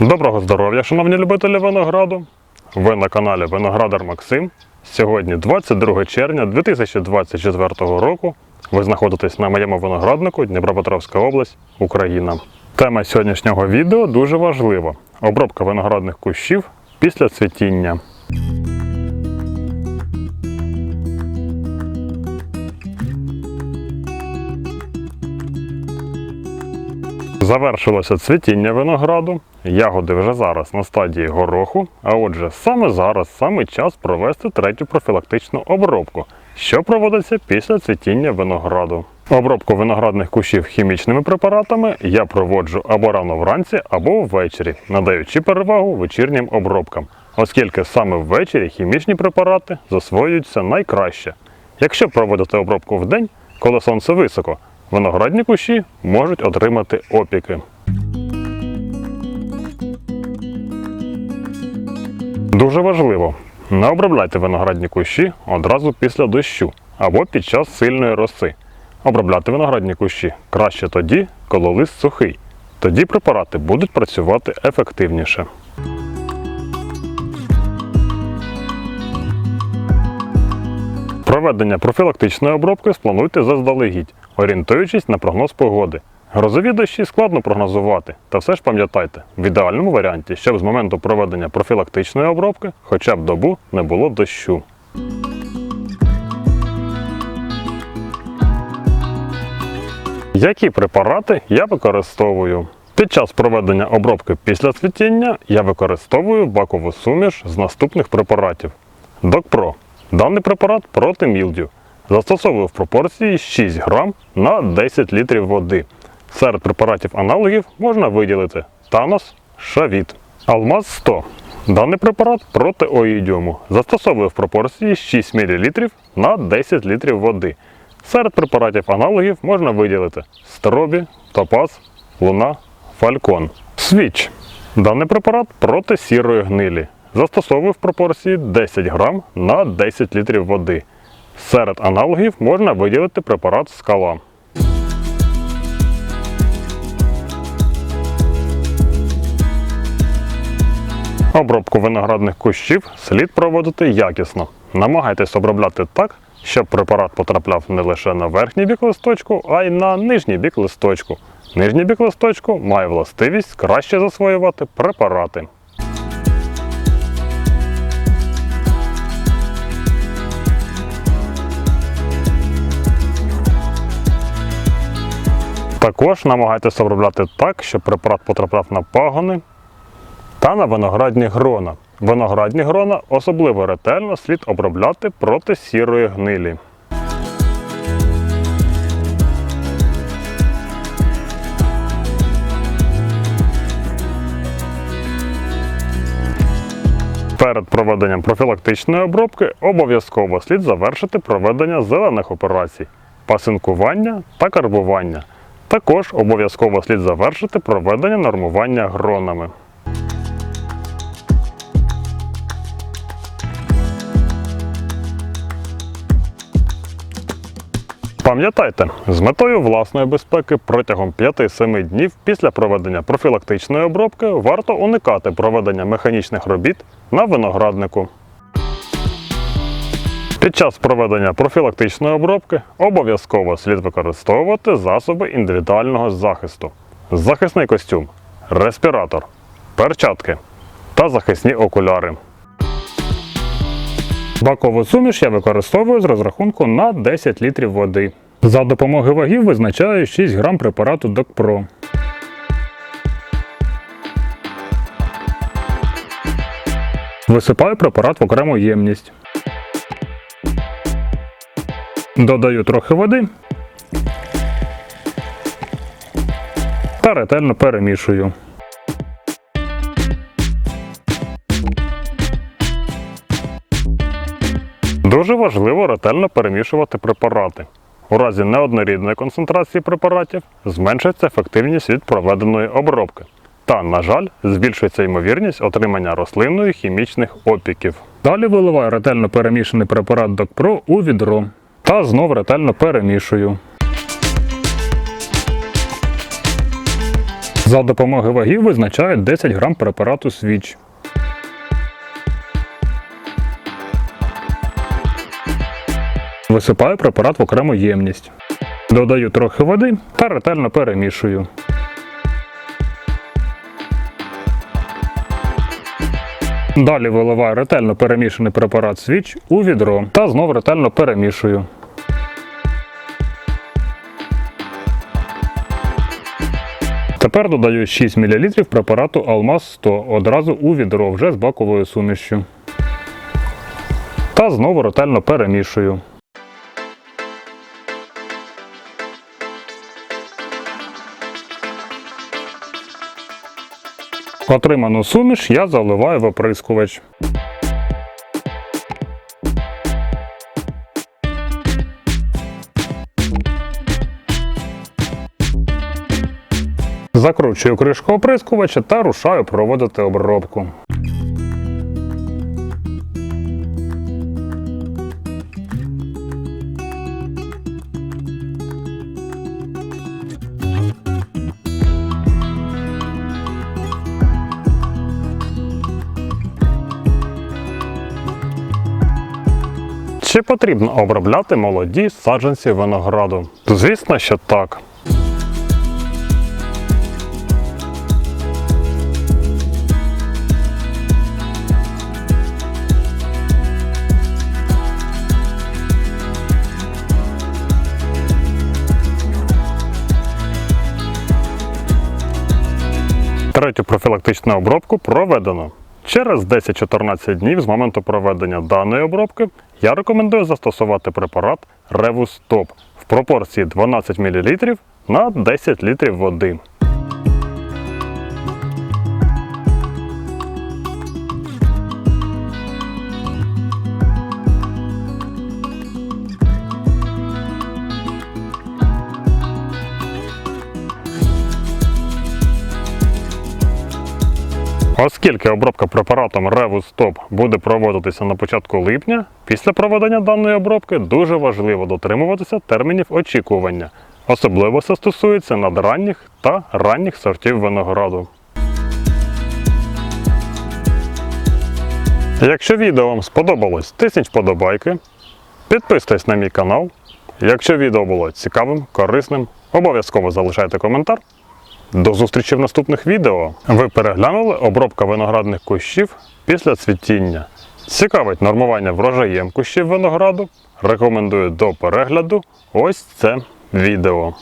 Доброго здоров'я, шановні любителі винограду. Ви на каналі Виноградар Максим. Сьогодні 22 червня 2024 року. Ви знаходитесь на моєму винограднику Дніпропетровська область, Україна. Тема сьогоднішнього відео дуже важлива: обробка виноградних кущів після цвітіння. Завершилося цвітіння винограду. Ягоди вже зараз на стадії гороху. А отже, саме зараз саме час провести третю профілактичну обробку, що проводиться після цвітіння винограду. Обробку виноградних кущів хімічними препаратами я проводжу або рано вранці, або ввечері, надаючи перевагу вечірнім обробкам, оскільки саме ввечері хімічні препарати засвоюються найкраще. Якщо проводити обробку в день, коли сонце високо, виноградні кущі можуть отримати опіки. Дуже важливо, не обробляйте виноградні кущі одразу після дощу або під час сильної роси. Обробляти виноградні кущі краще тоді, коли лист сухий. Тоді препарати будуть працювати ефективніше. Проведення профілактичної обробки сплануйте заздалегідь, орієнтуючись на прогноз погоди. Грозові дощі складно прогнозувати, та все ж пам'ятайте, в ідеальному варіанті, щоб з моменту проведення профілактичної обробки хоча б добу не було дощу. Які препарати я використовую? Під час проведення обробки після цвітіння я використовую бакову суміш з наступних препаратів. Докпро. Даний препарат проти мілдю. Застосовую в пропорції 6 грам на 10 літрів води. Серед препаратів аналогів можна виділити Танос, Шавіт. Алмаз 100. Даний препарат проти оїдіуму. Застосовую в пропорції 6 мл на 10 літрів води. Серед препаратів аналогів можна виділити Стробі, Топаз, Луна, Фалькон. Свіч. Даний препарат проти сірої гнилі. Застосовую в пропорції 10 грам на 10 літрів води. Серед аналогів можна виділити препарат скала. Обробку виноградних кущів слід проводити якісно. Намагайтесь обробляти так, щоб препарат потрапляв не лише на верхній бік листочку, а й на нижній бік листочку. Нижній бік листочку має властивість краще засвоювати препарати. Також намагайтеся обробляти так, щоб препарат потрапляв на пагони та на виноградні грона. Виноградні грона особливо ретельно слід обробляти проти сірої гнилі. Перед проведенням профілактичної обробки обов'язково слід завершити проведення зелених операцій, пасинкування та карбування. Також обов'язково слід завершити проведення нормування гронами. Пам'ятайте, з метою власної безпеки протягом 5-7 днів після проведення профілактичної обробки варто уникати проведення механічних робіт на винограднику. Під час проведення профілактичної обробки обов'язково слід використовувати засоби індивідуального захисту, захисний костюм, респіратор, перчатки та захисні окуляри. Бакову суміш я використовую з розрахунку на 10 літрів води. За допомогою вагів визначаю 6 грам препарату DocPro. Висипаю препарат в окрему ємність. Додаю трохи води та ретельно перемішую. Дуже важливо ретельно перемішувати препарати. У разі неоднорідної концентрації препаратів зменшується ефективність від проведеної обробки. Та, на жаль, збільшується ймовірність отримання рослинної хімічних опіків. Далі виливаю ретельно перемішаний препарат DocPro у відро та знов ретельно перемішую. За допомогою вагів визначають 10 грам препарату свіч. Висипаю препарат в окрему ємність. Додаю трохи води та ретельно перемішую. Далі виливаю ретельно перемішаний препарат свіч у відро та знов ретельно перемішую. Тепер додаю 6 мл препарату Алмаз 100 одразу у відро вже з баковою сумішю. Та знову ретельно перемішую. Отриману суміш я заливаю в оприскувач. Закручую кришку оприскувача та рушаю проводити обробку. Чи потрібно обробляти молоді саджанці винограду? Звісно, що так. Третю профілактичну обробку проведено. Через 10-14 днів з моменту проведення даної обробки я рекомендую застосувати препарат Revus Top в пропорції 12 мл на 10 літрів води. Оскільки обробка препаратом Revus Top буде проводитися на початку липня, після проведення даної обробки дуже важливо дотримуватися термінів очікування. Особливо це стосується надранніх та ранніх сортів винограду. Якщо відео вам сподобалось, тисніть вподобайки, підписуйтесь на мій канал. Якщо відео було цікавим, корисним, обов'язково залишайте коментар. До зустрічі в наступних відео. Ви переглянули обробка виноградних кущів після цвітіння. Цікавить нормування врожаєм кущів винограду. Рекомендую до перегляду ось це відео.